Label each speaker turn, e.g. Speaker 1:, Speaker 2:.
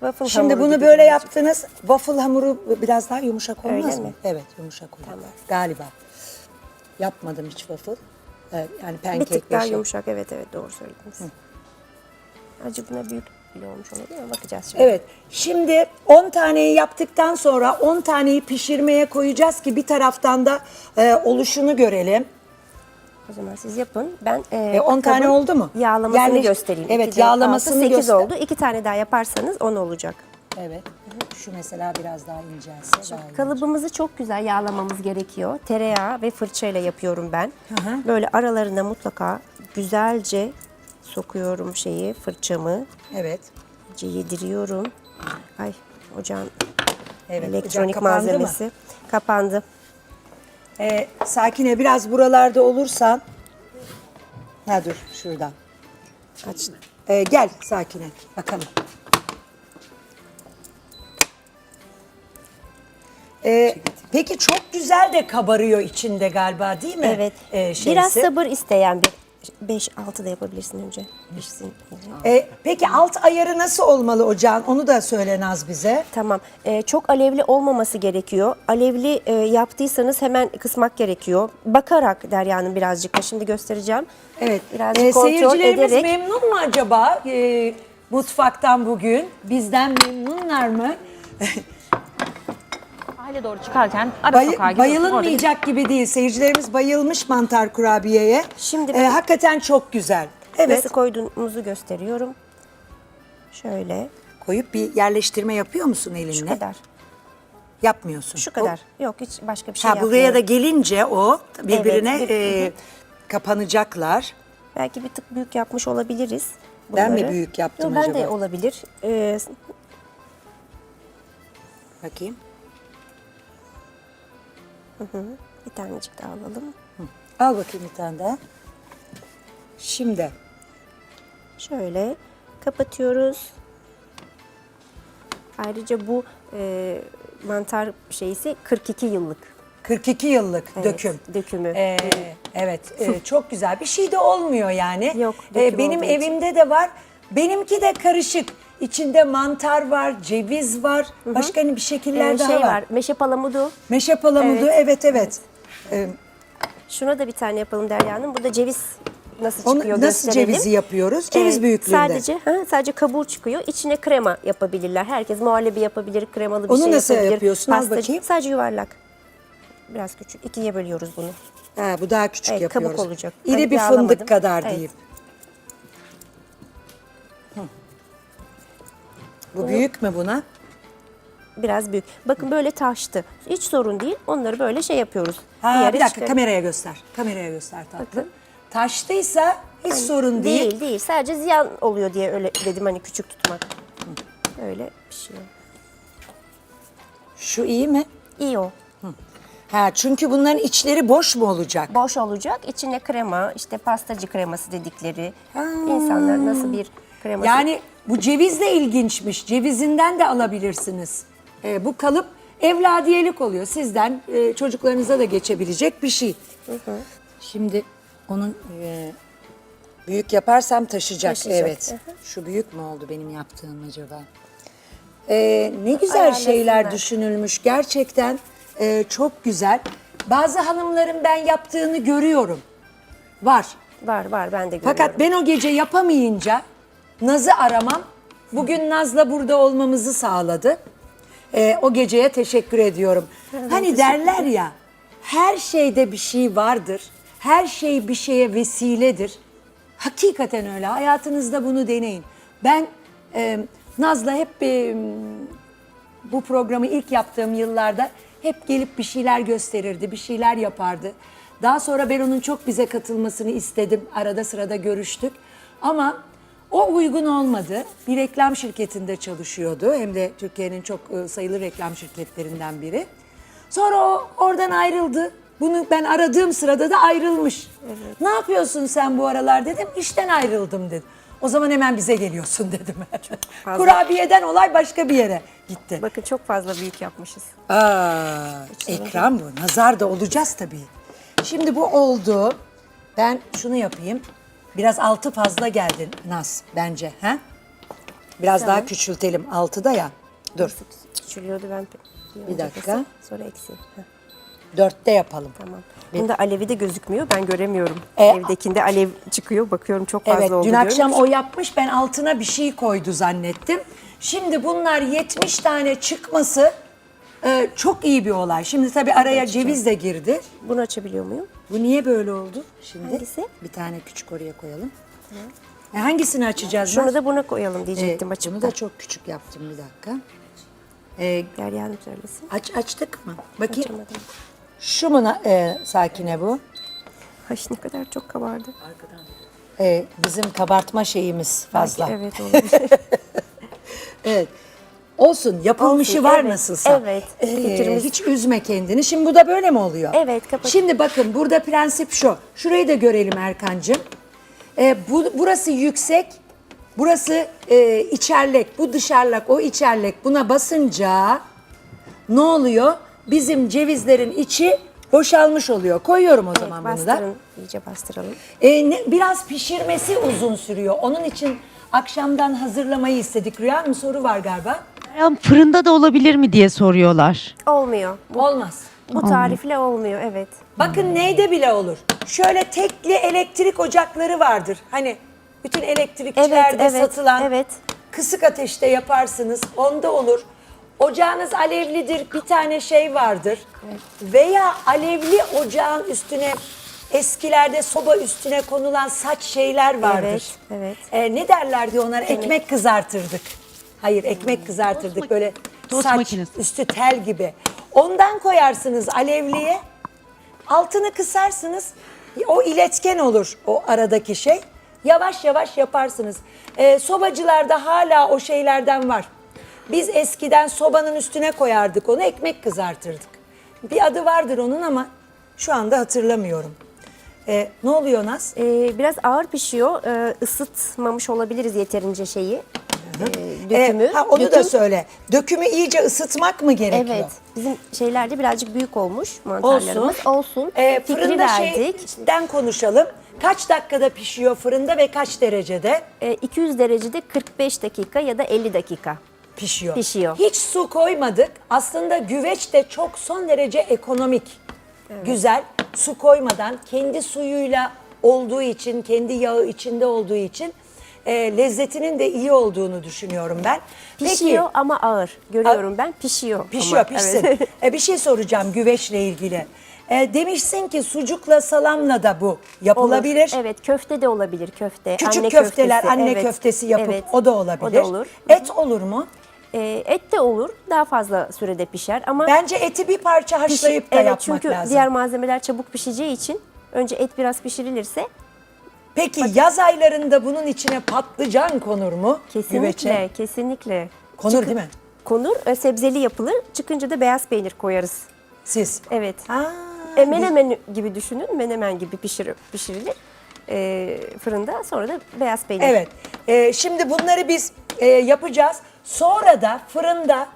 Speaker 1: Waffle
Speaker 2: Şimdi
Speaker 1: hamuru
Speaker 2: bunu
Speaker 1: gibi
Speaker 2: böyle
Speaker 1: birazcık.
Speaker 2: yaptınız. Waffle hamuru biraz daha yumuşak olmaz
Speaker 1: Öyle
Speaker 2: mı?
Speaker 1: mi?
Speaker 2: Evet yumuşak olur.
Speaker 1: Tamam.
Speaker 2: Galiba. Yapmadım hiç waffle. Evet, yani
Speaker 1: Bir
Speaker 2: pancake
Speaker 1: tık daha
Speaker 2: şey.
Speaker 1: yumuşak evet evet doğru söylediniz. Acı buna büyük bile olmuş olabilir ama bakacağız şimdi.
Speaker 2: Evet. Şimdi 10 taneyi yaptıktan sonra 10 taneyi pişirmeye koyacağız ki bir taraftan da e, oluşunu görelim.
Speaker 1: O zaman siz yapın. Ben e,
Speaker 2: E, 10 tane oldu mu?
Speaker 1: Yağlamasını
Speaker 2: Yerleş-
Speaker 1: göstereyim.
Speaker 2: Evet,
Speaker 1: 2, 4,
Speaker 2: yağlamasını
Speaker 1: 6, 8
Speaker 2: göster.
Speaker 1: oldu. 2 tane daha yaparsanız 10 olacak.
Speaker 2: Evet. Şu mesela biraz daha incelse daha iyi.
Speaker 1: Kalıbımızı çok güzel yağlamamız gerekiyor. Tereyağı ve fırçayla yapıyorum ben.
Speaker 2: Hı hı.
Speaker 1: Böyle aralarına mutlaka güzelce sokuyorum şeyi, fırçamı.
Speaker 2: Evet.
Speaker 1: İyice yediriyorum. Ay ocağın
Speaker 2: Evet.
Speaker 1: elektronik
Speaker 2: Ocak kapandı mı?
Speaker 1: malzemesi kapandı.
Speaker 2: E, Sakine biraz buralarda olursan. Ha dur şuradan.
Speaker 1: Aç.
Speaker 2: E, gel Sakine bakalım. E, peki çok güzel de kabarıyor içinde galiba değil mi?
Speaker 1: Evet.
Speaker 2: E, şeysi.
Speaker 1: Biraz sabır isteyen bir 5-6 da yapabilirsin önce. Pişsin.
Speaker 2: E, peki alt ayarı nasıl olmalı ocağın? Onu da söyle Naz bize.
Speaker 1: Tamam. Ee, çok alevli olmaması gerekiyor. Alevli e, yaptıysanız hemen kısmak gerekiyor. Bakarak Derya'nın birazcık da şimdi göstereceğim.
Speaker 2: Evet.
Speaker 1: Birazcık
Speaker 2: E,
Speaker 1: kontrol
Speaker 2: seyircilerimiz
Speaker 1: ederek.
Speaker 2: memnun mu acaba e, mutfaktan bugün? Bizden memnunlar mı?
Speaker 3: Sahile doğru çıkarken ara
Speaker 2: Bay-
Speaker 3: sokağa gidiyorsun. Orada
Speaker 2: bayılınmayacak gibi değil. Seyircilerimiz bayılmış mantar kurabiyeye.
Speaker 1: Şimdi
Speaker 2: E,
Speaker 1: ben-
Speaker 2: hakikaten çok güzel. Evet.
Speaker 1: Nasıl koyduğumuzu gösteriyorum. Şöyle.
Speaker 2: Koyup bir yerleştirme yapıyor musun elinle?
Speaker 1: Şu kadar.
Speaker 2: Yapmıyorsun.
Speaker 1: Şu kadar. Yok hiç başka bir şey
Speaker 2: Ha, buraya da
Speaker 1: yapmıyorum.
Speaker 2: gelince o birbirine
Speaker 1: Evet, bir-
Speaker 2: e, kapanacaklar.
Speaker 1: Belki bir tık büyük yapmış olabiliriz.
Speaker 2: Ben mi
Speaker 1: bunları.
Speaker 2: büyük yaptım
Speaker 1: Yok, ben
Speaker 2: acaba?
Speaker 1: de olabilir. Ee,
Speaker 2: Bakayım.
Speaker 1: Bir tanecik daha alalım.
Speaker 2: Al bakayım bir tane daha. Şimdi
Speaker 1: Şöyle kapatıyoruz. Ayrıca bu e, mantar şeysi 42 yıllık.
Speaker 2: 42 yıllık
Speaker 1: Evet,
Speaker 2: döküm.
Speaker 1: dökümü.
Speaker 2: Ee, evet, e, çok güzel. Bir şey de olmuyor yani.
Speaker 1: Yok,
Speaker 2: Ee, benim
Speaker 1: olduğu için.
Speaker 2: evimde de var. Benimki de karışık. İçinde mantar var, ceviz var. Başka hani bir şekiller
Speaker 1: Ee,
Speaker 2: daha
Speaker 1: şey
Speaker 2: var.
Speaker 1: var. Meşe palamudu.
Speaker 2: Meşe palamudu, evet evet. Ee,
Speaker 1: Şuna da bir tane yapalım Derya Hanım. Bu da ceviz nasıl
Speaker 2: onu
Speaker 1: çıkıyor
Speaker 2: nasıl
Speaker 1: gösterelim.
Speaker 2: cevizi yapıyoruz? Ceviz
Speaker 1: Ee,
Speaker 2: büyüklüğünde.
Speaker 1: Sadece ha, sadece kabuğu çıkıyor. İçine krema yapabilirler. Herkes muhallebi yapabilir, kremalı bir
Speaker 2: Onu
Speaker 1: şey
Speaker 2: nasıl
Speaker 1: yapabilir.
Speaker 2: yapıyorsun? Al bakayım.
Speaker 1: Sadece yuvarlak. Biraz küçük. İkiye bölüyoruz bunu.
Speaker 2: Ha, bu daha küçük
Speaker 1: Evet, kabuk
Speaker 2: yapıyoruz.
Speaker 1: olacak.
Speaker 2: İri
Speaker 1: Ben
Speaker 2: bir
Speaker 1: yağlamadım.
Speaker 2: fındık kadar
Speaker 1: Evet.
Speaker 2: diyeyim. Hı. Bu büyük mü buna?
Speaker 1: Biraz büyük. Bakın böyle taştı. Hiç sorun değil. Onları böyle şey yapıyoruz.
Speaker 2: Ha,
Speaker 1: yere
Speaker 2: bir dakika
Speaker 1: çıkar-
Speaker 2: kameraya göster. Kameraya göster tatlım.
Speaker 1: Bakın.
Speaker 2: Taştıysa hiç sorun değil.
Speaker 1: Değil değil. Sadece ziyan oluyor diye öyle dedim hani küçük tutmak. Öyle pişiyor.
Speaker 2: Şu iyi mi?
Speaker 1: İyi o.
Speaker 2: Ha çünkü bunların içleri boş mu olacak?
Speaker 1: Boş olacak. İçine krema, işte pastacı kreması dedikleri. İnsanlar nasıl bir kreması...
Speaker 2: Yani bu ceviz de ilginçmiş. Cevizinden de alabilirsiniz. Ee, bu kalıp evladiyelik oluyor. Sizden e, çocuklarınıza da geçebilecek bir şey. Şimdi onun e, büyük yaparsam taşıyacak.
Speaker 1: Taşıyacak,
Speaker 2: Evet. Şu büyük mü oldu benim yaptığım acaba? Ee, ne güzel şeyler
Speaker 1: Ayarlasınlar.
Speaker 2: düşünülmüş. Gerçekten e, çok güzel. Bazı hanımların ben yaptığını görüyorum. Var.
Speaker 1: Var var ben de görüyorum.
Speaker 2: Fakat ben o gece yapamayınca Naz'ı aramam. Bugün Naz'la burada olmamızı sağladı. Ee, o geceye teşekkür ediyorum. hani derler ya her şeyde bir şey vardır. Her şey bir şeye vesiledir. Hakikaten öyle. Hayatınızda bunu deneyin. Ben e, Naz'la hep e, bu programı ilk yaptığım yıllarda hep gelip bir şeyler gösterirdi, bir şeyler yapardı. Daha sonra ben onun çok bize katılmasını istedim. Arada sırada görüştük. Ama o uygun olmadı. Bir reklam şirketinde çalışıyordu. Hem de Türkiye'nin çok e, sayılı reklam şirketlerinden biri. Sonra o oradan ayrıldı. Bunu ben aradığım sırada da ayrılmış. Ne yapıyorsun sen bu aralar dedim. İşten ayrıldım dedim. O zaman hemen bize geliyorsun dedim.
Speaker 1: fazla.
Speaker 2: Kurabiyeden olay başka bir yere gitti.
Speaker 1: Bakın çok fazla büyük yapmışız.
Speaker 2: Aa, ekran bu. Nazar da olacağız tabii. Şimdi bu oldu. Ben şunu yapayım. Biraz altı fazla geldin Naz bence. He? Biraz
Speaker 1: Tamam.
Speaker 2: daha küçültelim. Altıda ya. Dur.
Speaker 1: Küçülüyordu ben.
Speaker 2: Bir dakika.
Speaker 1: kısayım, Sonra eksi. Heh,
Speaker 2: Dörtte yapalım.
Speaker 1: tamam. Bunda alevi de gözükmüyor. Ben göremiyorum.
Speaker 2: E,
Speaker 1: Evdekinde alev çıkıyor. Bakıyorum çok fazla
Speaker 2: Evet
Speaker 1: oldu.
Speaker 2: dün
Speaker 1: diyorum.
Speaker 2: akşam o yapmış ben altına bir şey koydu zannettim. Şimdi bunlar 70 tane çıkması e, çok iyi bir olay. Şimdi tabii araya ceviz de girdi.
Speaker 1: Bunu açabiliyor muyum?
Speaker 2: Bu niye böyle oldu şimdi?
Speaker 1: Hangisi?
Speaker 2: Bir tane küçük oraya koyalım. E, hangisini açacağız?
Speaker 1: Şunu da buna koyalım
Speaker 2: E,
Speaker 1: diyecektim açıp
Speaker 2: bunu
Speaker 1: da.
Speaker 2: da çok küçük yaptım bir dakika. E,
Speaker 1: Derya Hanım söylesin.
Speaker 2: aç açtık mı? Bakayım.
Speaker 1: Açamadım.
Speaker 2: Şu mu na- e, sakine bu?
Speaker 1: Ay ne kadar çok kabardı.
Speaker 2: E, bizim kabartma şeyimiz fazla.
Speaker 1: Belki evet olabilir.
Speaker 2: Evet. Olsun yapılmışı
Speaker 1: Olsun,
Speaker 2: var
Speaker 1: evet,
Speaker 2: nasılsa.
Speaker 1: evet.
Speaker 2: Ee,
Speaker 1: Fikrimiz-
Speaker 2: hiç üzme kendini. Şimdi bu da böyle mi oluyor?
Speaker 1: Evet, kapat-
Speaker 2: Şimdi bakın burada prensip şu. Şurayı da görelim Erkancığım. Ee, bu, burası yüksek. Burası e, içerlek. Bu dışarlak. O içerlek. Buna basınca ne oluyor? Bizim cevizlerin içi boşalmış oluyor. Koyuyorum o zaman bunu da.
Speaker 1: Bastırın. iyice bastıralım.
Speaker 2: Ee, ne- biraz pişirmesi uzun sürüyor. Onun için akşamdan hazırlamayı istedik. Rüya Hanım soru var galiba.
Speaker 3: Meryem, fırında da olabilir mi diye soruyorlar.
Speaker 1: Olmuyor. Bu,
Speaker 2: Olmaz.
Speaker 1: bu tarifle olmuyor evet.
Speaker 2: Bakın neyde bile olur. Şöyle tekli elektrik ocakları vardır. Hani bütün elektrikçilerde
Speaker 1: Evet, evet,
Speaker 2: satılan
Speaker 1: evet.
Speaker 2: kısık ateşte yaparsınız. Onda olur. Ocağınız alevlidir. Bir tane şey vardır. Veya alevli ocağın üstüne eskilerde soba üstüne konulan saç şeyler vardır.
Speaker 1: Evet, evet.
Speaker 2: Ee, ne derlerdi onlara? Ekmek kızartırdık. Hayır ekmek kızartırdık böyle
Speaker 3: Tost
Speaker 2: saç
Speaker 3: makinesi.
Speaker 2: üstü tel gibi. Ondan koyarsınız alevliye. Altını kısarsınız. O iletken olur o aradaki şey. Yavaş yavaş yaparsınız. Ee, sobacılarda hala o şeylerden var. Biz eskiden sobanın üstüne koyardık onu ekmek kızartırdık. Bir adı vardır onun ama şu anda hatırlamıyorum. Ee, ne oluyor Naz?
Speaker 1: Ee, biraz ağır pişiyor. Ee, ısıtmamış olabiliriz yeterince şeyi. Ee, Dökümü.
Speaker 2: ha, onu da
Speaker 1: Döküm-
Speaker 2: söyle. Dökümü iyice ısıtmak mı gerekiyor?
Speaker 1: Evet. Bizim şeylerde birazcık büyük olmuş mantarlarımız.
Speaker 2: Olsun.
Speaker 1: Olsun. Fikri
Speaker 2: fırında
Speaker 1: verdik.
Speaker 2: şeyden konuşalım. Kaç dakikada pişiyor fırında ve kaç derecede
Speaker 1: Ee, 200 derecede 45 dakika ya da 50 dakika.
Speaker 2: pişiyor?
Speaker 1: Pişiyor.
Speaker 2: Hiç su koymadık. Aslında güveç de çok son derece ekonomik. Güzel. Su koymadan kendi suyuyla olduğu için, kendi yağı içinde olduğu için e, lezzetinin de iyi olduğunu düşünüyorum ben.
Speaker 1: Pişiyor ama ağır. Görüyorum ben pişiyor.
Speaker 2: Pişiyor
Speaker 1: ama.
Speaker 2: pişsin.
Speaker 1: Evet.
Speaker 2: E, bir şey soracağım güveçle ilgili. E, demişsin ki sucukla salamla da bu yapılabilir.
Speaker 1: Olur. Evet köfte de olabilir köfte.
Speaker 2: Küçük
Speaker 1: anne
Speaker 2: köfteler
Speaker 1: köftesi,
Speaker 2: anne
Speaker 1: evet.
Speaker 2: köftesi yapıp
Speaker 1: Evet.
Speaker 2: o da olabilir.
Speaker 1: O da olur.
Speaker 2: Et olur mu?
Speaker 1: Ee, et de olur. Daha fazla sürede pişer ama
Speaker 2: Bence eti bir parça
Speaker 1: pişi-
Speaker 2: haşlayıp da
Speaker 1: evet,
Speaker 2: yapmak
Speaker 1: çünkü
Speaker 2: lazım.
Speaker 1: diğer malzemeler çabuk pişeceği için önce et biraz pişirilirse
Speaker 2: Peki yaz aylarında bunun içine patlıcan konur mu?
Speaker 1: kesinlikle
Speaker 2: Güveçe.
Speaker 1: kesinlikle
Speaker 2: Konur değil mi?
Speaker 1: Konur. e, Sebzeli yapılır. Çıkınca da beyaz peynir koyarız.
Speaker 2: Siz.
Speaker 1: Evet.
Speaker 2: Ha,
Speaker 1: E, menemen gibi düşünün. Menemen gibi pişir, pişirilir. E, fırında sonra da beyaz peynir.
Speaker 2: Evet. E, şimdi bunları biz e, yapacağız. Sonra da fırında